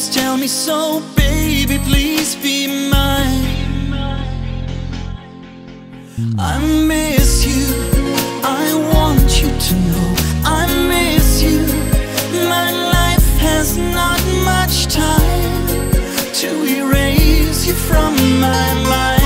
Just tell me so, baby, please be mine. I miss you, I want you to know. I miss you, my life has not much time To erase you from my mind.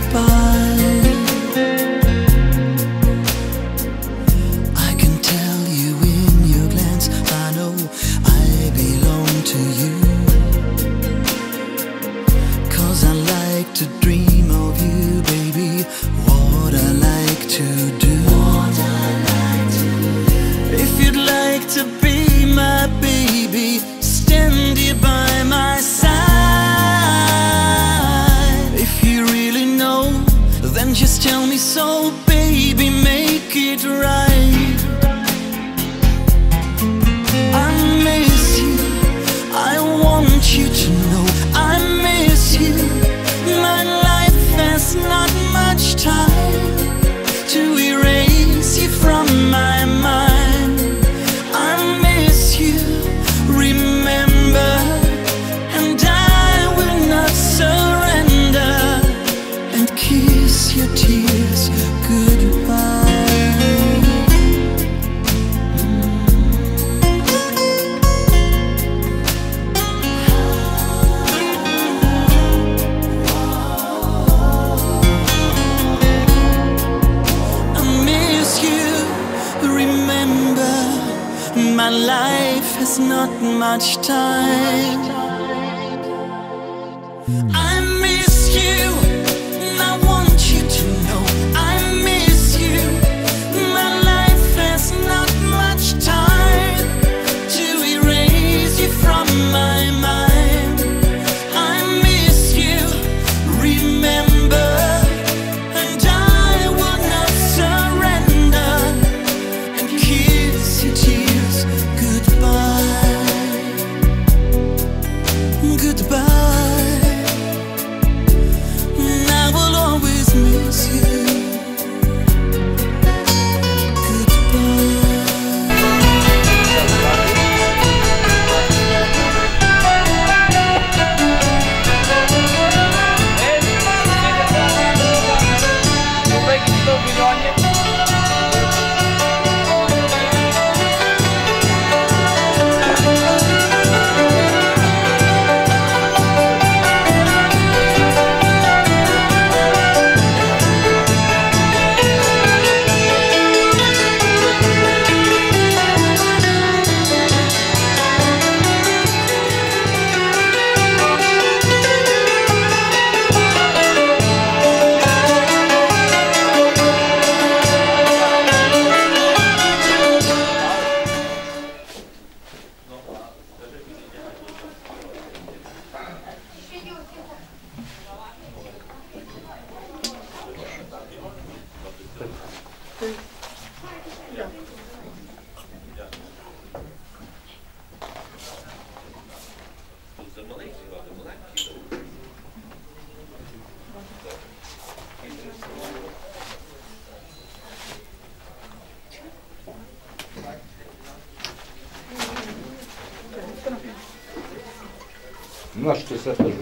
goodbye. much time.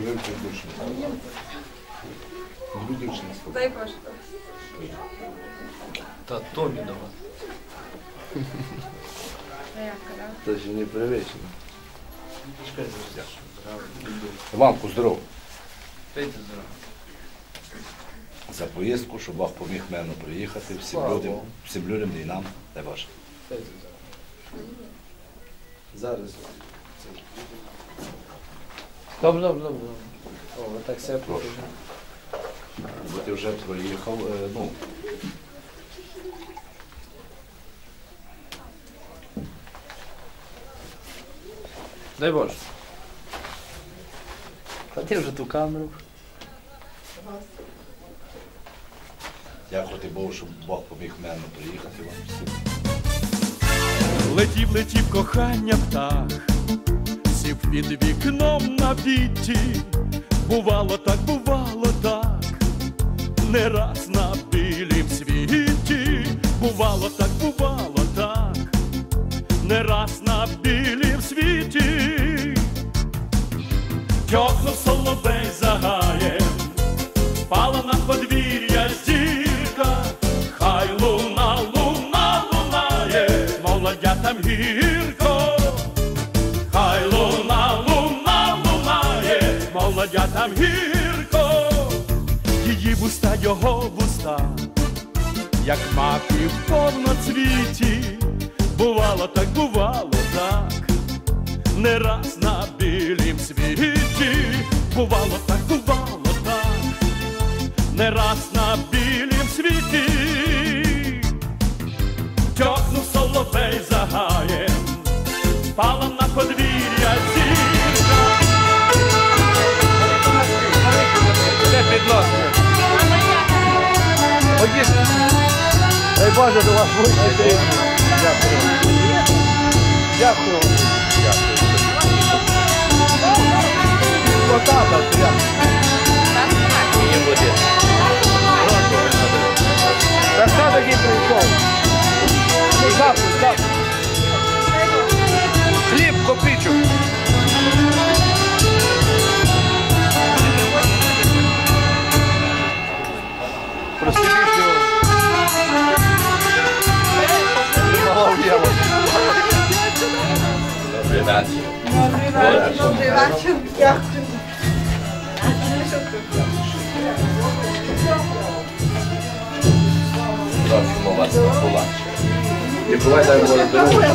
Вивчив дівчина? Люблю дівчина з тобою. Дай Боже. Та Томі давай. Це ще не привично. Чекай, зараз. Іванку, здоров. Пейте зараз. За поїздку, щоб Бог поміг мене приїхати, всім Слава людям, Богу. всім людям і нам, дай Боже. Пейте зараз. Зараз. Добре, добре, добре. О, так себе Прошу. Бо ти вже проїхав, е, ну, Дай Боже. Клади вже ту камеру. дякувати Богу, щоб Бог поміг мене приїхати вам всім. Летів, летів кохання птах, сів під вікном на віті. Бувало так, бувало так, не раз на білім світі. Бувало так, бувало так, не раз на білім світі. Тьохнув соловей загаєм, впала на подвір'я зірка, хай луна, луна, лунає, молодя там гірко, хай луна, луна, лунає, молодя там гірко, її вуста, його вуста, як маки в повноцвіті, бувало так, бувало так. Не раз на білім світі, бувало так, бувало так, не раз на білім світі, тьохнув соловей загаєм, пала на подвір'я зірка. Де підносимо? Дай Боже, до вас будь Дякую. Дякую. Я. Так, буде. Та хто такий прийшов? Капу, капу. Хліб, копичок. Прости, Мало діло. Добрий вечір. Добрий вечір. Дякую. Просимо вас на кулак. Ніколай, дай Боже здоров'я.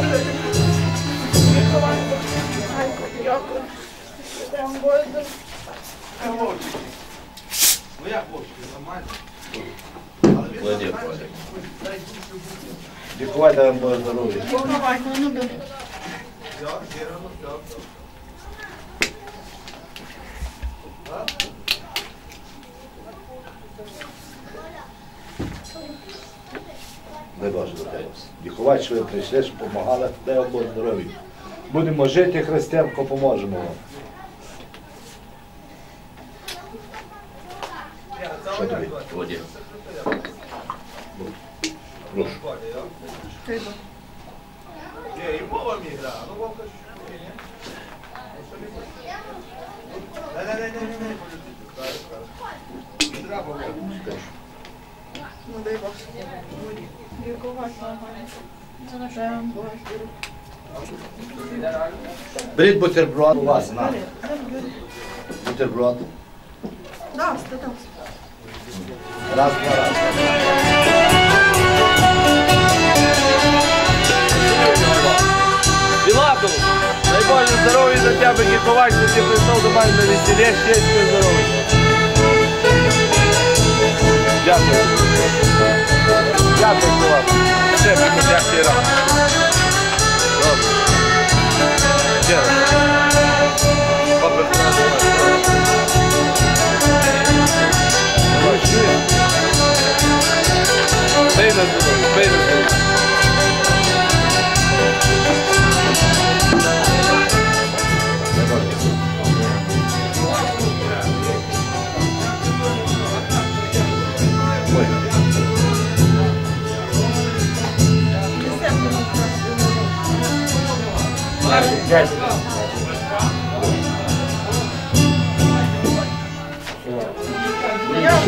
Владимир, Владимир. Ніколай, дай Боже здоров'я. Боже до тебе. Дякувати, що ви прийшли, що допомагали. Дай вам Боже здоров'я. Будемо жити, християнко, поможемо вам. Що тобі? Володя. Прошу. Ну, дай Боже. Лікувати нормально. Беріть бутерброд у вас на. Бутерброд. Да. Раз, два, раз. Білатов, дай Боже здоров'я за тебе, що ти прийшов до мене на весілля, щастя, здоров'я. Дякую. Дякую, Микола. Ще буду, як Добре,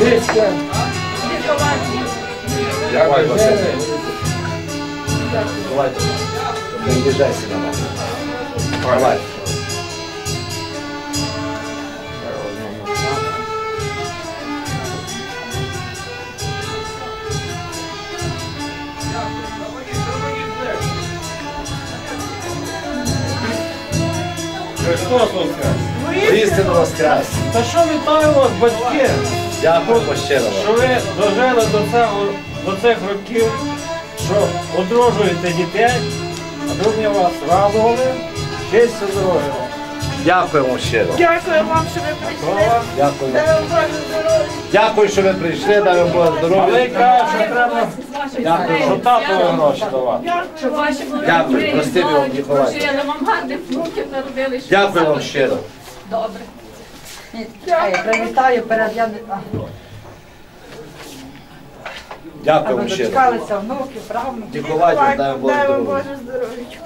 здоров'я. Дякую, Василь. Давайте. Не обіжайся на мене. Давай. Христос воскрес! Істину воскрес. Та що вітаю вас, батьки, Дякуємо щиро що ви дожили до цього, до цих років, що одружуєте дітей, аби вони вас радували, честь і здоров'я. Дякуємо щиро. Дякую вам, що ви прийшли. Дякую. Дай вам Боже здоров'я. Дякую, що ви прийшли, дай вам Боже А здоров'я. кажете, що треба, що татові гроші давати. Щоб ваші Дякую, добрі, прости Ніколай. прожили вам гарних внуків народили. щоб Дякую вам щиро. Добре. Привітаю перед я Дякую щиро. дочекалися внуки, правнуки. Дякувати, дай вам Боже здоров'ячку.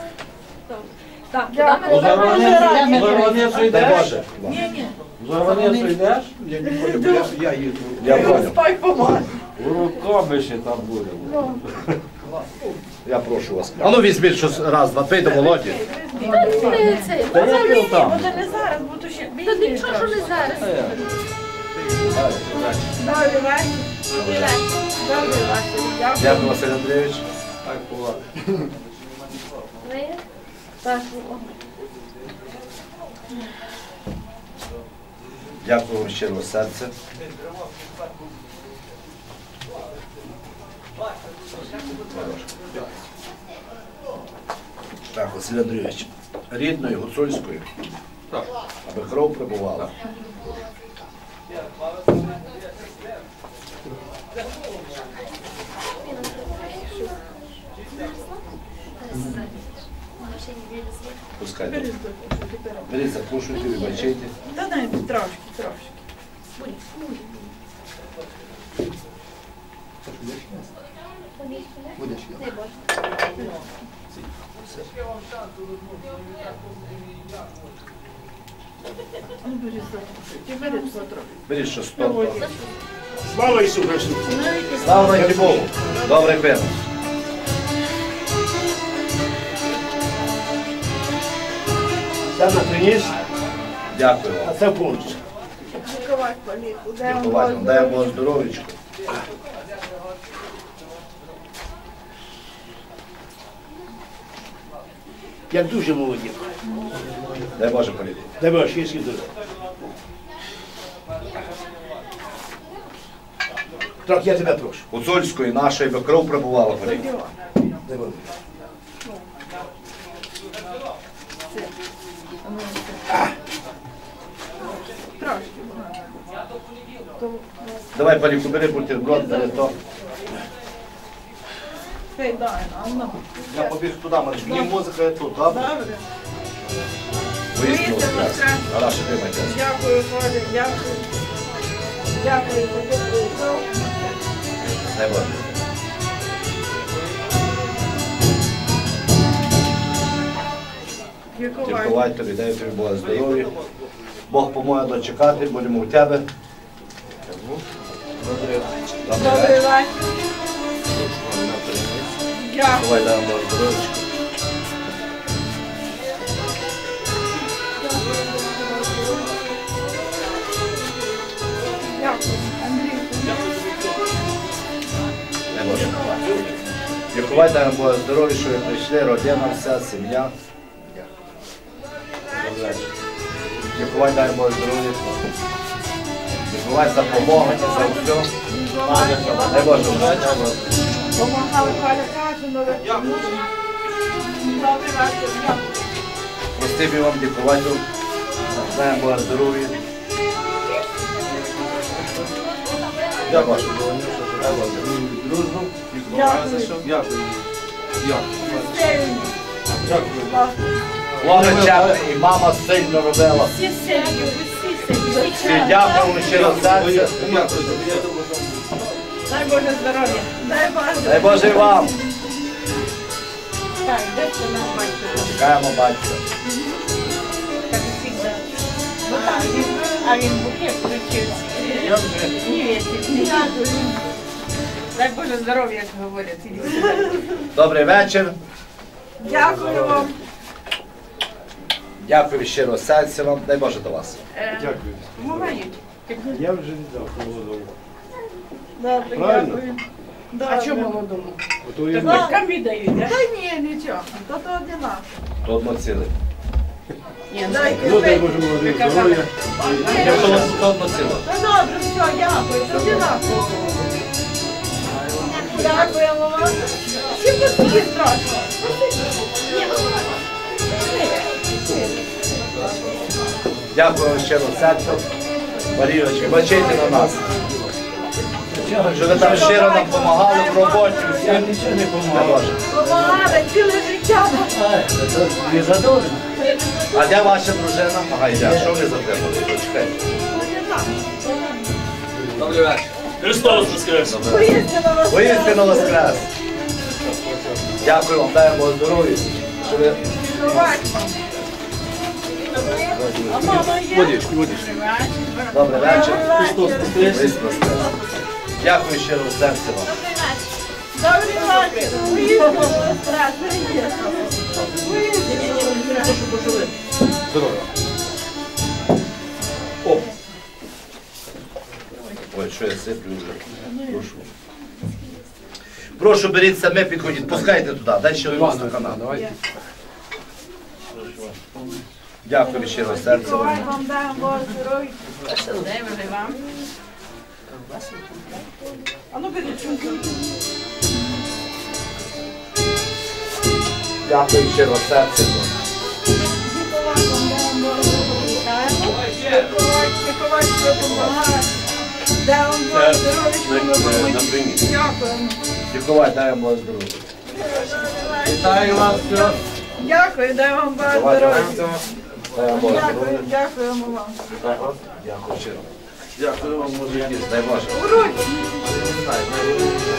Так, Дякую. куди Ні, Зорваницю Зорваницю Дай йдеш? Зорваницю йдеш? Я їду. Спай помагай. У Рукобиші там будемо. Я прошу вас. А ну візьміть щось раз, два, пийте Володі. Та я пив там. Може не зараз, бо то ще Та нічого, що не зараз. Вечір. Добрий вечір. Дякую. Василь Андрійович. Так, Дякую вам щиро з серця. Так, Василь Андрійович, рідною гуцульською, аби кров прибувала. Пускайте. Беріть, запрошуйте, вибачайте. Та дай трошки, трошки. Ну, за- Ти бери що сто. Слава Ісусу Христу! Слава Богу. Добре пиво. Це на приніс, Дякую вам. а це пункт. Миколай поліку. Дай Боже вам. Як дуже молоді. Дай Боже поліку. Дай Боже, ще скільки. Так, я тебе прошу. Гуцульської нашої би кров прибувала поліку. Дай Боже. Давай поліку, бери бутерброд, бери то. Нам. ну. Я побіг туди, Мариш. Мені музика є тут, добре? Добре. Виїзд Виїзд воскрес. воскрес. Гараж, тримайте. Дякую, Боже, дякую. Дякую що. Дай Боже. Дякую. Дякувати тобі, дай тобі Боже здоров'я. Бог поможе дочекати, будемо у тебе. Добре. Добрий вечір. Здоров'я. Дякую. Андрій. Дай Боже. Дякувати дай Боже здоров'я, що ви прийшли, родина, вся, сім'я. Дякувати дай Боже здоров'я. Дякувати за допомогу, за все. Дай Боже. Помагали Галя каже, але ви Добрий вечір. Дякую. Прости мій вам дякувати. Дай Боже здоров'я. Дякую. Дружбу. Дякую. Дякую. Сильні. Дякую. Ловича і мама сильно робила. Всі сильні, усі сильні. Всі дякуємо щиро серця. Дай Боже здоров'я. Дай Боже. Дай Боже і вам. Так, де це наш батько? Чекаємо батька. Як завжди. Ну так, він, а він букет включив. Я вже. Невесті. Дай Боже здоров'я, як говорять. Добрий вечір. Дякую вам. Дякую щиро серця вам. Дай Боже до вас. Дякую. Помагають. Я вже віддав молодому. Добре, Правильно? дякую. А чому молодому? Ото я Батькам віддають, так? Та ні, нічого. То то одинаково. То одно ціле. Ні, Дайте Ну, дай ви. Боже молодим здоров'я. То то одно ціле. Та добре, все, дякую. Це одинаково. Дякуємо вам. Всі пустіть страшно. Дякую щиро серцю. Марійочки, бачите на нас. Що ви там щиро нам допомагали в роботі. Я нічого не Дай допомагав. Помагали ціле життя. Не задоволений? А де ваша дружина? Ага, йде. Що ви затримали? Чекайте. Добрий вечір. Христос Воскрес! Воістину воскрес. Дякую вам, даємо здоров'я. Що ви? Водички, водички. Добрий вечір. Христос Воскрес! Дякую щиро серця вам. Добрий вечір. Поїздила. О. Ой, що я сиплю вже. Прошу. Прошу, беріть саме, підходіть. Пускайте туди, дай ще одну стакана. Давайте. Дякую щиро серця вам. Вам даємо Боже здоров'я. Дай вам. А ну беріть чунку. Дякую щиро серця вам. Миколай вам здоров'я. Дякую. Вітаю вас. Дякую, дай вам. Дякую, здоров'я. дякуємо вам. Дякую щиро. Дякую вам, мужики. Дай Боже.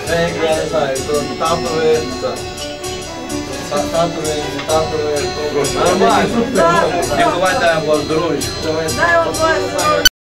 Я не знаю, то татове, татове, татове. Нормально. Дякую, даємо здоров'я. Дай вам здоров'я.